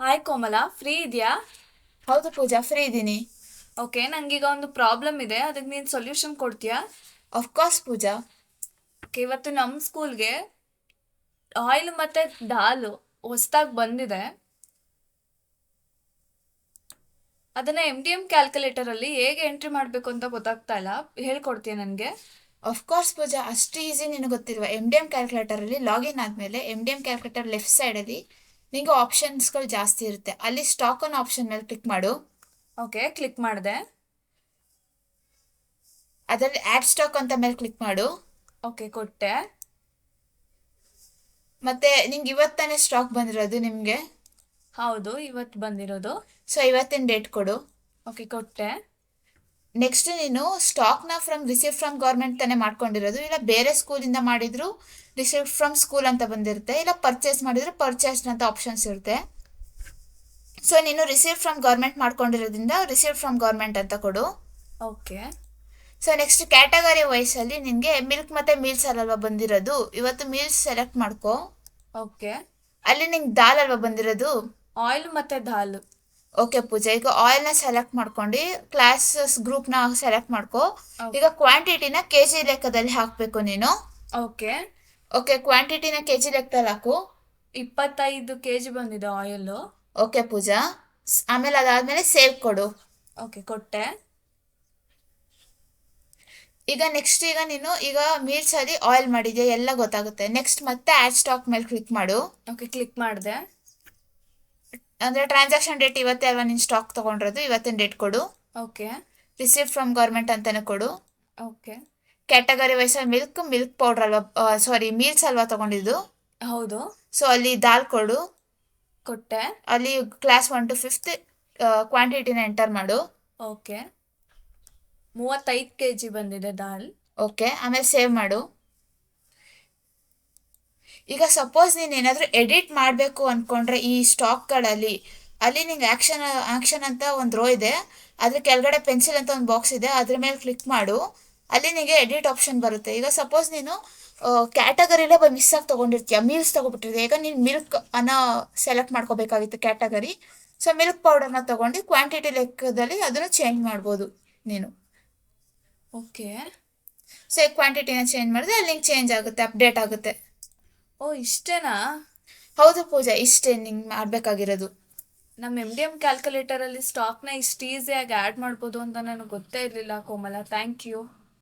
Hi ಕೋಮಲ free ಇದೆಯಾ? ಹೌದು ಪೂಜಾ free ಇದ್ದೀನಿ. ಓಕೆ ನಂಗೀಗ ಒಂದು ಪ್ರಾಬ್ಲಮ್ ಇದೆ. ಅದಕ್ಕೆ ನೀನು ಸೊಲ್ಯೂಷನ್ ಕೊಡ್ತೀಯಾ? ಕೋರ್ಸ್ ಪೂಜಾ. ಓಕೆ ಇವತ್ತು ನಮ್ಮ ಸ್ಕೂಲ್ಗೆ ಆಯಿಲ್ ಮತ್ತು ದಾಲ್ ಹೊಸ್ದಾಗಿ ಬಂದಿದೆ. ಅದನ್ನು ಎಂ ಡಿ ಎಂ ಕ್ಯಾಲ್ಕುಲೇಟರಲ್ಲಿ ಹೇಗೆ ಎಂಟ್ರಿ ಮಾಡಬೇಕು ಅಂತ ಗೊತ್ತಾಗ್ತಾ ಇಲ್ಲ. ಹೇಳ್ಕೊಡ್ತೀಯ ನನಗೆ? ಕೋರ್ಸ್ ಪೂಜಾ ಅಷ್ಟು ಈಸಿ ನಿನಗೆ ಗೊತ್ತಿರುವ ಎಂ ಡಿ ಎಂ ಕ್ಯಾಲ್ಕುಲೇಟರಲ್ಲಿ ಲಾಗಿನ್ ಆದಮೇಲೆ M D M calculator left ಸೈಡಲ್ಲಿ ನಿಮಗೆ ಆಪ್ಷನ್ಸ್ಗಳು ಜಾಸ್ತಿ ಇರುತ್ತೆ. ಅಲ್ಲಿ ಸ್ಟಾಕ್ ಆನ್ ಆಪ್ಷನ್ ಮೇಲೆ ಕ್ಲಿಕ್ ಮಾಡು. ಓಕೆ ಕ್ಲಿಕ್ ಮಾಡಿದೆ. ಅದರಲ್ಲಿ ಆ್ಯಡ್ ಸ್ಟಾಕ್ ಅಂತ ಮೇಲೆ ಕ್ಲಿಕ್ ಮಾಡು. ಓಕೆ ಕೊಟ್ಟೆ. ಮತ್ತೆ ನಿಂಗೆ ಇವತ್ತಾನೆ ಸ್ಟಾಕ್ ಬಂದಿರೋದು ನಿಮಗೆ? ಹೌದು ಇವತ್ತು ಬಂದಿರೋದು. ಸೊ ಇವತ್ತಿನ ಡೇಟ್ ಕೊಡು. ಓಕೆ ಕೊಟ್ಟೆ. ನೆಕ್ಸ್ಟ್ ನೀನು ಸ್ಟಾಕ್ನ ಫ್ರಮ್ ರಿಸೀವ್ ಫ್ರಮ್ ಗೌರ್ಮೆಂಟ್ ತಾನೇ ಮಾಡ್ಕೊಂಡಿರೋದು. ಇಲ್ಲ ಬೇರೆ ಸ್ಕೂಲಿಂದ ಮಾಡಿದ್ರು ರಿಸೀವ್ ಫ್ರಮ್ ಸ್ಕೂಲ್ ಅಂತ ಬಂದಿರುತ್ತೆ. ಇಲ್ಲ ಪರ್ಚೇಸ್ ಮಾಡಿದ್ರೆ ಪರ್ಚೇಸ್ ಅಂತ ಆಪ್ಷನ್ಸ್ ಇರುತ್ತೆ. ಸೊ ನೀನು ರಿಸೀವ್ ಫ್ರಮ್ ಗೌರ್ಮೆಂಟ್ ಮಾಡ್ಕೊಂಡಿರೋದ್ರಿಂದ ರಿಸೀವ್ ಫ್ರಮ್ ಗೌರ್ಮೆಂಟ್ ಅಂತ ಕೊಡು. ಓಕೆ ಸೊ ನೆಕ್ಸ್ಟ್ ಕ್ಯಾಟಗರಿ ವೈಸಲ್ಲಿ ನಿನಗೆ ಮಿಲ್ಕ್ ಮತ್ತು ಮೀಲ್ಸ್ ಅಲ್ವಾ ಬಂದಿರೋದು. ಇವತ್ತು ಮೀಲ್ಸ್ ಸೆಲೆಕ್ಟ್ ಮಾಡ್ಕೋ. ಓಕೆ ಅಲ್ಲಿ ನಿಂಗೆ ದಾಲ್ ಅಲ್ವಾ ಬಂದಿರೋದು? ಆಯಿಲ್ ಮತ್ತು ದಾಲು. ಓಕೆ ಪೂಜಾ ಈಗ ಆಯಿಲ್ನ ಸೆಲೆಕ್ಟ್ ಮಾಡ್ಕೊಂಡು ಕ್ಲಾಸಸ್ನ ಸೆಲೆಕ್ಟ್ ಮಾಡ್ಕೊ. ಈಗ ಕ್ವಾಂಟಿಟಿನ ಕೆ ಜಿ ಲೆಕ್ಕದಲ್ಲಿ ಹಾಕಬೇಕು ನೀನು. ಓಕೆ ಓಕೆ ಕ್ವಾಂಟಿಟಿನ ಕೆ ಜಿ ಲೆಕ್ಕದಲ್ಲಿ ಹಾಕು. ಇಪ್ಪತ್ತೈದು ಕೆ ಜಿ ಬಂದಿದೆ ಆಯಿಲು ಓಕೆ ಪೂಜಾ. ಆಮೇಲೆ ಅದಾದಮೇಲೆ ಸೇವ್ ಕೊಡು. ಓಕೆ ಕೊಟ್ಟೆ. ಈಗ ನೆಕ್ಸ್ಟ್ ಈಗ ನೀನು ಈಗ ಮೀಲ್ಸಲ್ಲಿ ಆಯಿಲ್ ಮಾಡಿದ್ಯಾ ಎಲ್ಲ ಗೊತ್ತಾಗುತ್ತೆ. ನೆಕ್ಸ್ಟ್ ಮತ್ತೆ ಆಡ್ ಸ್ಟಾಕ್ ಮೇಲೆ ಕ್ಲಿಕ್ ಮಾಡು. ಓಕೆ ಕ್ಲಿಕ್ ಮಾಡಿದೆ. ಅಂದರೆ ಟ್ರಾನ್ಸಾಕ್ಷನ್ ಡೇಟ್ ಇವತ್ತೇ ಅಲ್ವಾ ನೀನು ಸ್ಟಾಕ್ ತೊಗೊಂಡಿರೋದು? ಇವತ್ತಿನ ಡೇಟ್ ಕೊಡು. ಓಕೆ ರಿಸೀವ್ ಫ್ರಮ್ ಗೌರ್ಮೆಂಟ್ ಅಂತಲೇ ಕೊಡು. Okay category wise milk milk powder ಅಲ್ವಾ? ಸಾರಿ ಮೀಲ್ಸ್ ಅಲ್ವಾ ತಗೊಂಡಿದ್ದು? ಹೌದು. ಸೊ ಅಲ್ಲಿ ದಾಲ್ ಕೊಡು. ಕೊಟ್ಟೆ. ಅಲ್ಲಿ ಕ್ಲಾಸ್ ಒನ್ ಟು ಫಿಫ್ತ್ ಕ್ವಾಂಟಿಟಿನ ಎಂಟರ್ ಮಾಡು. ಓಕೆ ಮೂವತ್ತೈದು ಕೆ ಜಿ ಬಂದಿದೆ ದಾಲ್. ಓಕೆ ಆಮೇಲೆ ಸೇವ್ ಮಾಡು. ಈಗ ಸಪೋಸ್ ನೀನು ಏನಾದರೂ ಎಡಿಟ್ ಮಾಡಬೇಕು ಅಂದ್ಕೊಂಡ್ರೆ ಈ ಸ್ಟಾಕ್ಗಳಲ್ಲಿ ಅಲ್ಲಿ ನಿಂಗೆ ಆ್ಯಕ್ಷನ್ ಆ್ಯಕ್ಷನ್ ಅಂತ ಒಂದು ರೋ ಇದೆ. ಅದ್ರ ಕೆಳಗಡೆ ಪೆನ್ಸಿಲ್ ಅಂತ ಒಂದು ಬಾಕ್ಸ್ ಇದೆ. ಅದ್ರ ಮೇಲೆ ಕ್ಲಿಕ್ ಮಾಡು. ಅಲ್ಲಿ ನಿಮಗೆ ಎಡಿಟ್ ಆಪ್ಷನ್ ಬರುತ್ತೆ. ಈಗ ಸಪೋಸ್ ನೀನು ಕ್ಯಾಟಗರಿಲೇ ಬೈ ಮಿಸ್ ಆಗಿ ತೊಗೊಂಡಿರ್ತೀಯ. ಮೀಲ್ಸ್ ತೊಗೊಬಿಟ್ಟಿರ್ತೀಯ. ಈಗ ನೀನು ಮಿಲ್ಕ್ ಅನ್ನ ಸೆಲೆಕ್ಟ್ ಮಾಡ್ಕೋಬೇಕಾಗಿತ್ತು ಕ್ಯಾಟಗರಿ ಸೊ ಮಿಲ್ಕ್ ಪೌಡರ್ನ ತೊಗೊಂಡು ಕ್ವಾಂಟಿಟಿ ಲೆಕ್ಕದಲ್ಲಿ ಅದನ್ನು ಚೇಂಜ್ ಮಾಡ್ಬೋದು ನೀನು. ಓಕೆ ಸೊ ಕ್ವಾಂಟಿಟಿನ ಚೇಂಜ್ ಮಾಡಿದ್ರೆ ಅಲ್ಲಿ ಚೇಂಜ್ ಆಗುತ್ತೆ ಅಪ್ಡೇಟ್ ಆಗುತ್ತೆ. ಓ ಇಷ್ಟೇನಾ? ಹೌದು ಪೂಜಾ ಇಷ್ಟೇ ನಿಂಗೆ ಮಾಡಬೇಕಾಗಿರೋದು. ನಮ್ಮ ಎಂ ಡಿ ಎಂ ಕ್ಯಾಲ್ಕುಲೇಟರಲ್ಲಿ ಸ್ಟಾಕ್ನ ಇಷ್ಟು ಈಸಿಯಾಗಿ ಆ್ಯಡ್ ಮಾಡ್ಬೋದು ಅಂತ ನನಗೆ ಗೊತ್ತೇ ಇರಲಿಲ್ಲ ಕೋಮಲ. Thank you